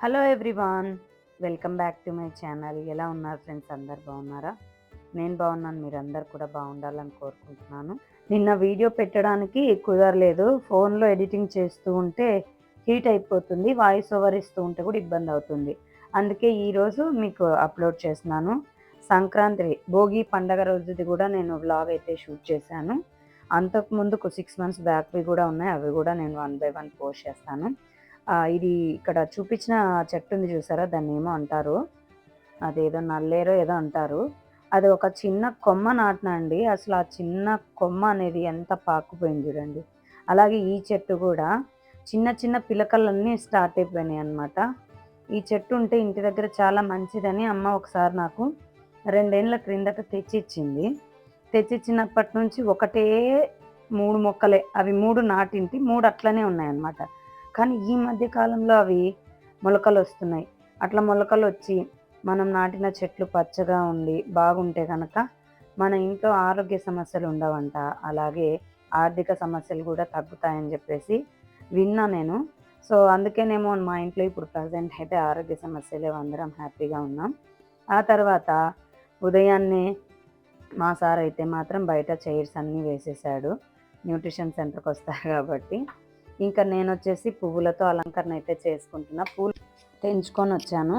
Hello everyone welcome back to my channel ఎలా ఉన్నారు friends అందరు బాగున్నారా? నేను బాగున్నాను మీరందరు కూడా బాగుండాలని కోరుకుంటున్నాను. నిన్న వీడియో పెట్టడానికి కుదరలేదు. ఫోన్లో ఎడిటింగ్ చేస్తూ ఉంటే హీట్ అయిపోతుంది వాయిస్ ఓవర్ ఇస్తూ ఉంటే కూడా ఇబ్బంది అవుతుంది. అందుకే ఈరోజు మీకు అప్లోడ్ చేస్తున్నాను. సంక్రాంతి భోగి పండగ రోజుది కూడా నేను వ్లాగ్ అయితే షూట్ చేశాను. అంతకు ముందుకు సిక్స్ మంత్స్ బ్యాక్వి కూడా ఉన్నాయి అవి కూడా నేను వన్ బై వన్ పోస్ట్ చేస్తాను. ఇది ఇక్కడ చూపించిన చెట్టు ఉంది చూసారా? దాన్ని ఏమో అంటారు. అదేదో నల్లేరో ఏదో అంటారు. అది ఒక చిన్న కొమ్మ నాటిన అండి అసలు ఆ చిన్న కొమ్మ అనేది ఎంత పాకుపోయింది చూడండి. అలాగే ఈ చెట్టు కూడా చిన్న చిన్న పిలకలన్నీ స్టార్ట్ అయిపోయినాయి అన్నమాట. ఈ చెట్టు ఉంటే ఇంటి దగ్గర చాలా మంచిదని అమ్మ ఒకసారి నాకు రెండేళ్ళ క్రిందట తెచ్చిచ్చింది. తెచ్చిచ్చినప్పటి నుంచి ఒకటే మూడు మొక్కలే అవి మూడు నాటింటి మూడు అట్లనే ఉన్నాయన్నమాట. కానీ ఈ మధ్య కాలంలో అవి మొలకలు వస్తున్నాయి. అట్లా మొలకలు వచ్చి మనం నాటిన చెట్లు పచ్చగా ఉండి బాగుంటే కనుక మన ఇంట్లో ఆరోగ్య సమస్యలు ఉండవంట. అలాగే ఆర్థిక సమస్యలు కూడా తగ్గుతాయని చెప్పేసి విన్నా నేను. సో అందుకేనేమో మా ఇంట్లో ఇప్పుడు ప్రజెంట్ అయితే ఆరోగ్య సమస్యలే అందరం హ్యాపీగా ఉన్నాం. ఆ తర్వాత ఉదయాన్నే మా సార్ అయితే మాత్రం బయట చైర్స్ అన్నీ వేసేసాడు. న్యూట్రిషన్ సెంటర్కి వస్తారు కాబట్టి. ఇంకా నేను వచ్చేసి పువ్వులతో అలంకరణ అయితే చేసుకుంటున్నా. పూలు తెంచుకొని వచ్చాను.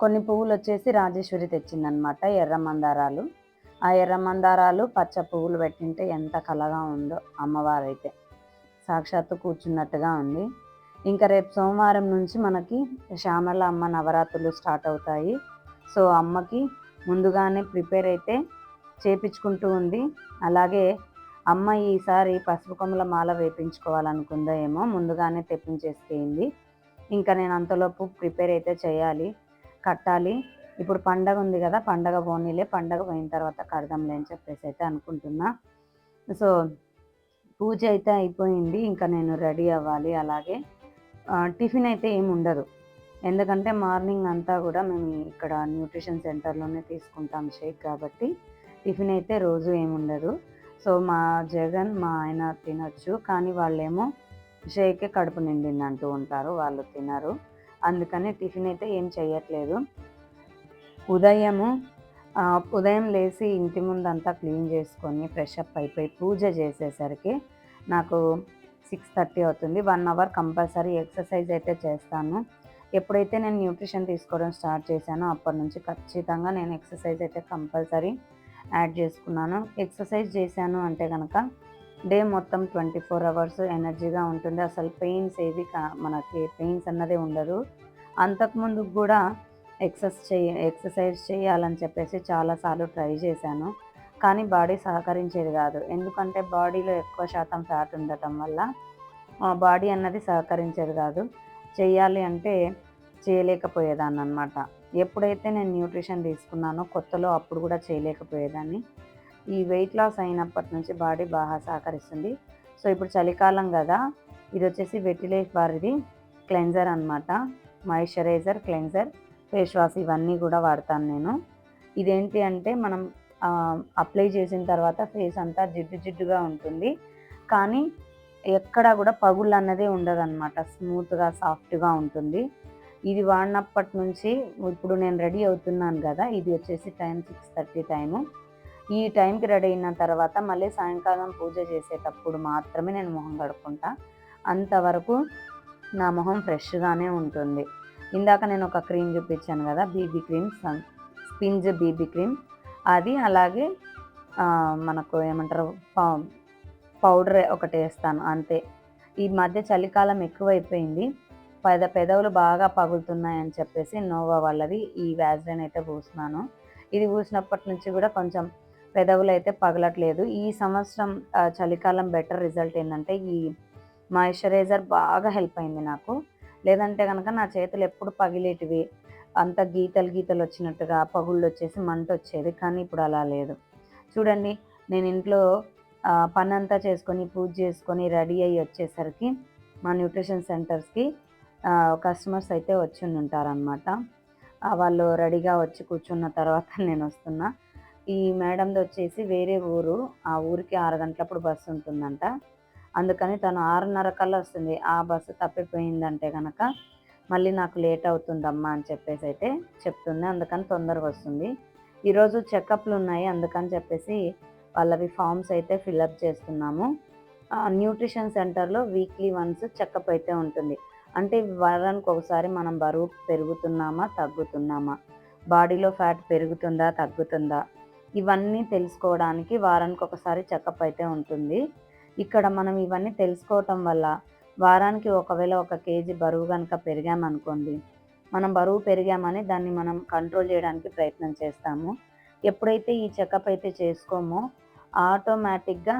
కొన్ని పువ్వులు వచ్చేసి రాజేశ్వరి తెచ్చిందనమాట ఎర్ర మందారాలు. ఆ ఎర్ర మందారాలు పచ్చ పువ్వులు పెట్టింటే ఎంత కలగా ఉందో అమ్మవారు అయితే సాక్షాత్తు కూర్చున్నట్టుగా ఉంది. ఇంకా రేపు సోమవారం నుంచి మనకి శ్యామల అమ్మ నవరాత్రులు స్టార్ట్ అవుతాయి. సో అమ్మకి ముందుగానే ప్రిపేర్ అయితే చేపించుకుంటూ ఉంది. అలాగే అమ్మ ఈసారి పసుపు కొమ్మల మాల వేపించుకోవాలనుకుందో ఏమో ముందుగానే తెప్పించేసేయింది ఇంకా నేను అంతలోపు ప్రిపేర్ అయితే చేయాలి కట్టాలి. ఇప్పుడు పండగ ఉంది కదా పండగ పోనీలే పండగ పోయిన తర్వాత కడదాంలే అని చెప్పేసి అయితే అనుకుంటున్నా. సో పూజ అయితే అయిపోయింది ఇంకా నేను రెడీ అవ్వాలి అలాగే. టిఫిన్ అయితే ఏమి ఉండదు. ఎందుకంటే మార్నింగ్ అంతా కూడా మేము ఇక్కడ న్యూట్రిషన్ సెంటర్లోనే తీసుకుంటాం షేక్ కాబట్టి టిఫిన్ అయితే రోజు ఏమి ఉండదు. సో మా జగన్ మా ఆయన తినొచ్చు కానీ వాళ్ళేమో షేకే కడుపు నిండింది అంటూ ఉంటారు వాళ్ళు తినరు. అందుకని టిఫిన్ అయితే ఏం చేయట్లేదు ఉదయము ఉదయం లేచి ఇంటి ముందంతా క్లీన్ చేసుకొని ఫ్రెష్ అప్ అయిపోయి పూజ చేసేసరికి నాకు సిక్స్ థర్టీ అవుతుంది. వన్ అవర్ కంపల్సరీ ఎక్సర్సైజ్ అయితే చేస్తాను. ఎప్పుడైతే నేను న్యూట్రిషన్ తీసుకోవడం స్టార్ట్ చేశానో అప్పటి నుంచి ఖచ్చితంగా నేను ఎక్సర్సైజ్ అయితే కంపల్సరీ యాడ్ చేసుకున్నాను. ఎక్సర్సైజ్ చేశాను అంటే కనుక డే మొత్తం ట్వంటీ ఫోర్ అవర్స్ ఎనర్జీగా ఉంటుంది. అసలు పెయిన్స్ ఏవి కా- మనకి పెయిన్స్ అన్నదే ఉండదు. అంతకుముందు కూడా ఎక్సస్ చేయ ఎక్సర్సైజ్ చేయాలని చెప్పేసి చాలాసార్లు ట్రై చేశాను. కానీ బాడీ సహకరించేది కాదు. ఎందుకంటే బాడీలో ఎక్కువ శాతం ఫ్యాట్ ఉండటం వల్ల బాడీ అన్నది సహకరించేది కాదు. చేయాలి అంటే చేయలేకపోయేదాన్ని అనమాట ఎప్పుడైతే నేను న్యూట్రిషన్ తీసుకున్నానో కొత్తలో అప్పుడు కూడా చేయలేకపోయేదాన్ని. ఈ వెయిట్ లాస్ అయినప్పటి నుంచి బాడీ బాగా సహకరిస్తుంది. సో ఇప్పుడు చలికాలం కదా ఇది వచ్చేసి వెటిలేఫ్ బారిది క్లెన్జర్ అనమాట మాయిశ్చరైజర్ క్లెన్జర్ ఫేస్ వాష్ ఇవన్నీ కూడా వాడతాను నేను. ఇదేంటి అంటే మనం అప్లై చేసిన తర్వాత ఫేస్ అంతా జిడ్డు జిడ్డుగా ఉంటుంది. కానీ ఎక్కడా కూడా పగుళ్ళు అన్నదే ఉండదన్నమాట. స్మూత్గా సాఫ్ట్గా ఉంటుంది. ఇది వాడినప్పటి నుంచి ఇప్పుడు నేను రెడీ అవుతున్నాను కదా ఇది వచ్చేసి టైం సిక్స్ థర్టీ టైము. ఈ టైంకి రెడీ అయిన తర్వాత మళ్ళీ సాయంకాలం పూజ చేసేటప్పుడు మాత్రమే నేను మొహం కడుక్కుంటా. అంతవరకు నా మొహం ఫ్రెష్గానే ఉంటుంది. ఇందాక నేను ఒక క్రీమ్ చూపించాను కదా BB cream sun sponge BB cream. అది అలాగే మనకు ఏమంటారు పౌడర్ ఒకటి వేస్తాను అంతే. ఈ మధ్య చలికాలం ఎక్కువైపోయింది. పెద పెదవులు బాగా పగులుతున్నాయని చెప్పేసి నోవా వాళ్ళది ఈ వ్యాజ్లైన్ అయితే పూసినాను ఇది పూసినప్పటి నుంచి కూడా కొంచెం పెదవులు అయితే పగలట్లేదు. ఈ సంవత్సరం చలికాలం బెటర్ రిజల్ట్ ఏంటంటే ఈ మాయిశ్చరైజర్ బాగా హెల్ప్ అయింది నాకు. లేదంటే కనుక నా చేతులు ఎప్పుడు పగిలేటివి. అంత గీతలు గీతలు వచ్చినట్టుగా పగుళ్ళు వచ్చేసి మంట వచ్చేది కానీ ఇప్పుడు అలా లేదు. చూడండి నేను ఇంట్లో పని అంతా చేసుకొని పూజ చేసుకొని రెడీ అయ్యి వచ్చేసరికి మా న్యూట్రిషన్ సెంటర్స్కి కస్టమర్స్ అయితే వచ్చి ఉంటారనమాట వాళ్ళు రెడీగా వచ్చి కూర్చున్న తర్వాత నేను వస్తున్నా. ఈ మేడంది వచ్చేసి వేరే ఊరు. ఆ ఊరికి ఆరు గంటలప్పుడు బస్సు ఉంటుందంట. అందుకని తను ఆరున్నర కల్లా వస్తుంది. ఆ బస్సు తప్పిపోయిందంటే కనుక మళ్ళీ నాకు లేట్ అవుతుందమ్మా అని చెప్పేసి అయితే చెప్తుంది. అందుకని తొందరగా వస్తుంది. ఈరోజు చెకప్లు ఉన్నాయి. అందుకని చెప్పేసి వాళ్ళవి ఫామ్స్ అయితే ఫిలప్ చేస్తున్నాము. న్యూట్రిషన్ సెంటర్లో వీక్లీ వన్స్ చెకప్ అయితే ఉంటుంది. అంటే వారానికి ఒకసారి మనం బరువు పెరుగుతున్నామా తగ్గుతున్నామా? బాడీలో ఫ్యాట్ పెరుగుతుందా తగ్గుతుందా? ఇవన్నీ తెలుసుకోవడానికి వారానికి ఒకసారి చెకప్ అయితే ఉంటుంది. ఇక్కడ మనం ఇవన్నీ తెలుసుకోవటం వల్ల వారానికి ఒకవేళ ఒక కేజీ బరువు కనుక పెరిగామనుకోండి మనం బరువు పెరిగామని దాన్ని మనం కంట్రోల్ చేయడానికి ప్రయత్నం చేస్తాము. ఎప్పుడైతే ఈ చెకప్ అయితే చేసుకోమో ఆటోమేటిక్గా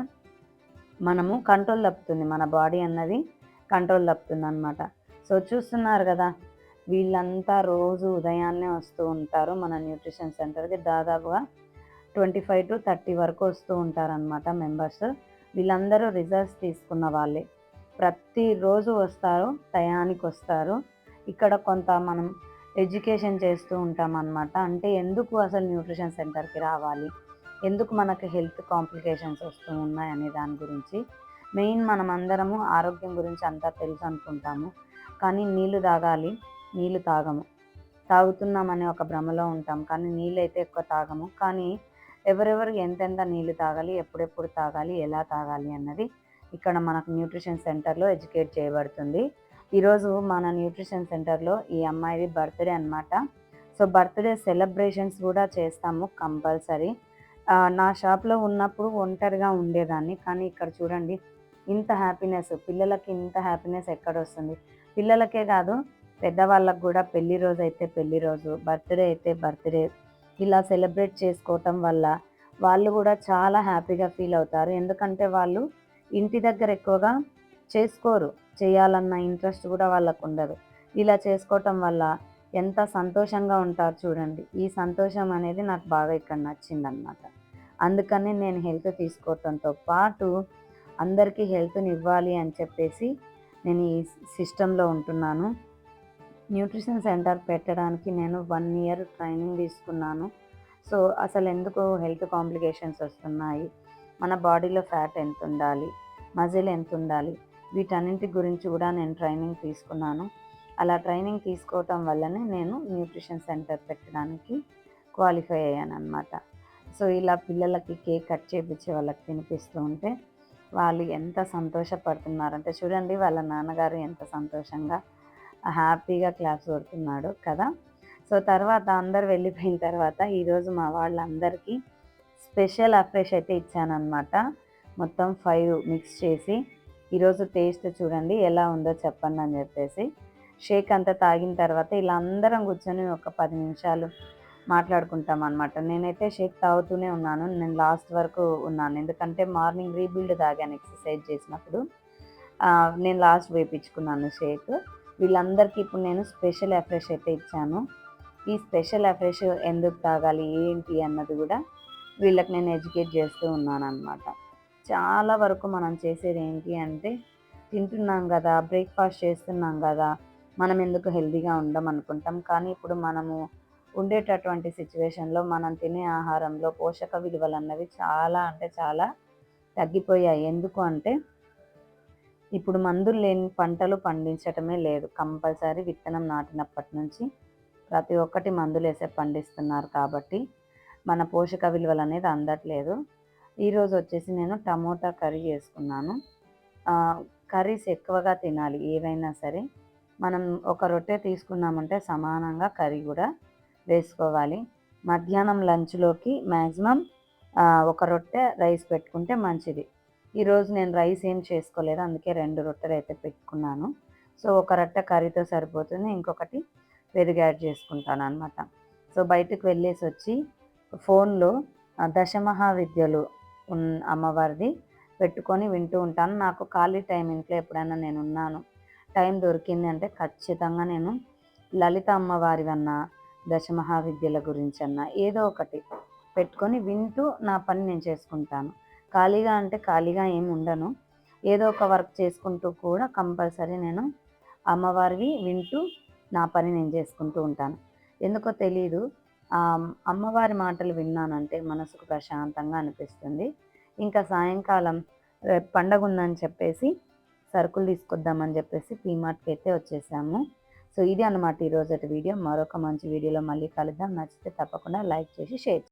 మనము కంట్రోల్ తప్పుతుంది. మన బాడీ అన్నది కంట్రోల్ తప్పుతుంది అనమాట సో చూస్తున్నారు కదా వీళ్ళంతా రోజు ఉదయాన్నే వస్తూ ఉంటారు. మన న్యూట్రిషన్ సెంటర్కి దాదాపుగా ట్వంటీ ఫైవ్ టు థర్టీ వరకు వస్తూ ఉంటారనమాట మెంబర్స్. వీళ్ళందరూ రిజల్ట్స్ తీసుకున్న వాళ్ళే. ప్రతిరోజు వస్తారు టయానికి వస్తారు. ఇక్కడ కొంత మనం ఎడ్యుకేషన్ చేస్తూ ఉంటాం అనమాట అంటే ఎందుకు అసలు న్యూట్రిషన్ సెంటర్కి రావాలి? ఎందుకు మనకు హెల్త్ కాంప్లికేషన్స్ వస్తూ ఉన్నాయి అనే దాని గురించి. మెయిన్ మనం అందరము ఆరోగ్యం గురించి అంతా తెలుసు అనుకుంటాము. కానీ నీళ్ళు తాగాలి. నీళ్ళు తాగము. తాగుతున్నామనే ఒక భ్రమలో ఉంటాం. కానీ నీళ్ళు అయితే ఎక్కువ తాగము. కానీ ఎవరెవరు ఎంతెంత నీళ్ళు తాగాలి ఎప్పుడెప్పుడు తాగాలి ఎలా తాగాలి అన్నది ఇక్కడ మనకు న్యూట్రిషన్ సెంటర్లో ఎడ్యుకేట్ చేయబడుతుంది. ఈరోజు మన న్యూట్రిషన్ సెంటర్లో ఈ అమ్మాయిది బర్త్డే అనమాట సో బర్త్డే సెలబ్రేషన్స్ కూడా చేస్తాము కంపల్సరీ. నా షాప్లో ఉన్నప్పుడు ఒంటరిగా ఉండేదాన్ని. కానీ ఇక్కడ చూడండి ఇంత హ్యాపీనెస్ పిల్లలకి ఇంత హ్యాపీనెస్ ఎక్కడ వస్తుంది? పిల్లలకే కాదు పెద్దవాళ్ళకు కూడా పెళ్ళి రోజు అయితే పెళ్ళి రోజు బర్త్డే అయితే బర్త్డే. ఇలా సెలబ్రేట్ చేసుకోవటం వల్ల వాళ్ళు కూడా చాలా హ్యాపీగా ఫీల్ అవుతారు. ఎందుకంటే వాళ్ళు ఇంటి దగ్గర ఎక్కువగా చేసుకోరు. చేయాలన్న ఇంట్రెస్ట్ కూడా వాళ్ళకు ఉండదు. ఇలా చేసుకోవటం వల్ల ఎంత సంతోషంగా ఉంటారు చూడండి. ఈ సంతోషం అనేది నాకు బాగా ఇక్కడ నచ్చిందనమాట అందుకని నేను హెల్త్ తీసుకోవటంతో పాటు అందరికీ హెల్త్ని ఇవ్వాలి అని చెప్పేసి నేను ఈ సిస్టంలో ఉంటున్నాను. న్యూట్రిషన్ సెంటర్ పెట్టడానికి నేను వన్ ఇయర్ ట్రైనింగ్ తీసుకున్నాను. సో అసలు ఎందుకు హెల్త్ కాంప్లికేషన్స్ వస్తున్నాయి. మన బాడీలో ఫ్యాట్ ఎంత ఉండాలి మజిల్ ఎంత ఉండాలి వీటన్నింటి గురించి కూడా నేను ట్రైనింగ్ తీసుకున్నాను. అలా ట్రైనింగ్ తీసుకోవటం వల్లనే నేను న్యూట్రిషన్ సెంటర్ పెట్టడానికి క్వాలిఫై అయ్యాను అనమాట సో ఇలా పిల్లలకి కేక్ కట్ చేయించే వాళ్ళకి తినిపిస్తూ ఉంటే వాళ్ళు ఎంత సంతోషపడుతున్నారంటే చూడండి వాళ్ళ నాన్నగారు ఎంత సంతోషంగా హ్యాపీగా క్లాస్ కొడుతున్నాడు కదా. సో తర్వాత అందరు వెళ్ళిపోయిన తర్వాత ఈరోజు మా వాళ్ళందరికీ స్పెషల్ అఫ్రెష్ అయితే ఇచ్చానమాట మొత్తం ఫైవ్ మిక్స్ చేసి ఈరోజు టేస్ట్ చూడండి ఎలా ఉందో చెప్పండి అని చెప్పేసి షేక్ అంతా తాగిన తర్వాత ఇలా అందరం కూర్చొని ఒక పది నిమిషాలు మాట్లాడుకుంటాం అనమాట నేనైతే షేక్ తాగుతూనే ఉన్నాను. నేను లాస్ట్ వరకు ఉన్నాను. ఎందుకంటే మార్నింగ్ రీబిల్డ్ తాగాను ఎక్సర్సైజ్ చేసినప్పుడు. నేను లాస్ట్ వేయించుకున్నాను షేక్. వీళ్ళందరికీ ఇప్పుడు నేను స్పెషల్ అఫ్రెష్ అయితే ఇచ్చాను. ఈ స్పెషల్ అఫ్రెష్ ఎందుకు తాగాలి? ఏంటి అన్నది కూడా వీళ్ళకి నేను ఎడ్యుకేట్ చేస్తూ ఉన్నాను అనమాట చాలా వరకు మనం చేసేది ఏంటి అంటే తింటున్నాం కదా బ్రేక్ఫాస్ట్ చేస్తున్నాం కదా మనం ఎందుకు హెల్దీగా ఉండం అనుకుంటాం. కానీ ఇప్పుడు మనము ఉండేటటువంటి సిచ్యువేషన్లో మనం తినే ఆహారంలో పోషక విలువలు అన్నవి చాలా అంటే చాలా తగ్గిపోయాయి. ఎందుకు అంటే ఇప్పుడు మందులు లేని పంటలు పండించటమే లేదు. కంపల్సరీ విత్తనం నాటినప్పటి నుంచి ప్రతి ఒక్కటి మందులు వేసే పండిస్తున్నారు కాబట్టి మన పోషక విలువలు అనేది అందట్లేదు ఈరోజు వచ్చేసి నేను టమోటా కర్రీ చేసుకున్నాను. కర్రీస్ ఎక్కువగా తినాలి. ఏవైనా సరే మనం ఒక రొట్టె తీసుకున్నామంటే సమానంగా కర్రీ కూడా వేసుకోవాలి. మధ్యాహ్నం లంచ్లోకి మ్యాక్సిమం ఒక రొట్టె రైస్ పెట్టుకుంటే మంచిది. ఈరోజు నేను రైస్ ఏం చేసుకోలేదు అందుకే రెండు రొట్టెలు అయితే పెట్టుకున్నాను. సో ఒక రొట్టె కర్రీతో సరిపోతుంది ఇంకొకటి పెరుగు యాడ్ చేసుకుంటాను అనమాట సో బయటకు వెళ్ళేసి వచ్చి ఫోన్లో దశమహావిద్యలు ఉన్ అమ్మవారిది పెట్టుకొని వింటూ ఉంటాను. నాకు ఖాళీ టైం ఇంట్లో ఎప్పుడైనా నేను ఉన్నాను. టైం దొరికింది అంటే ఖచ్చితంగా నేను లలిత అమ్మవారివన్నా దశమహావిద్యల గురించి అన్నా ఏదో ఒకటి పెట్టుకొని వింటూ నా పని నేను చేసుకుంటాను. ఖాళీగా అంటే ఖాళీగా ఏమి ఉండను. ఏదో ఒక వర్క్ చేసుకుంటూ కూడా కంపల్సరీ నేను అమ్మవారివి వింటూ నా పని నేను చేసుకుంటూ ఉంటాను. ఎందుకో తెలీదు అమ్మవారి మాటలు విన్నానంటే మనసుకు ప్రశాంతంగా అనిపిస్తుంది. ఇంకా సాయంకాలం పండగ ఉందని చెప్పేసి సరుకులు తీసుకొద్దామని చెప్పేసి పీమార్ట్కి అయితే వచ్చేసాము. సో ఇది అన్నమాట ఈరోజు వీడియో. మరొక మంచి వీడియోలో మళ్ళీ కలుద్దాం. నచ్చితే తప్పకుండా లైక్ చేసి షేర్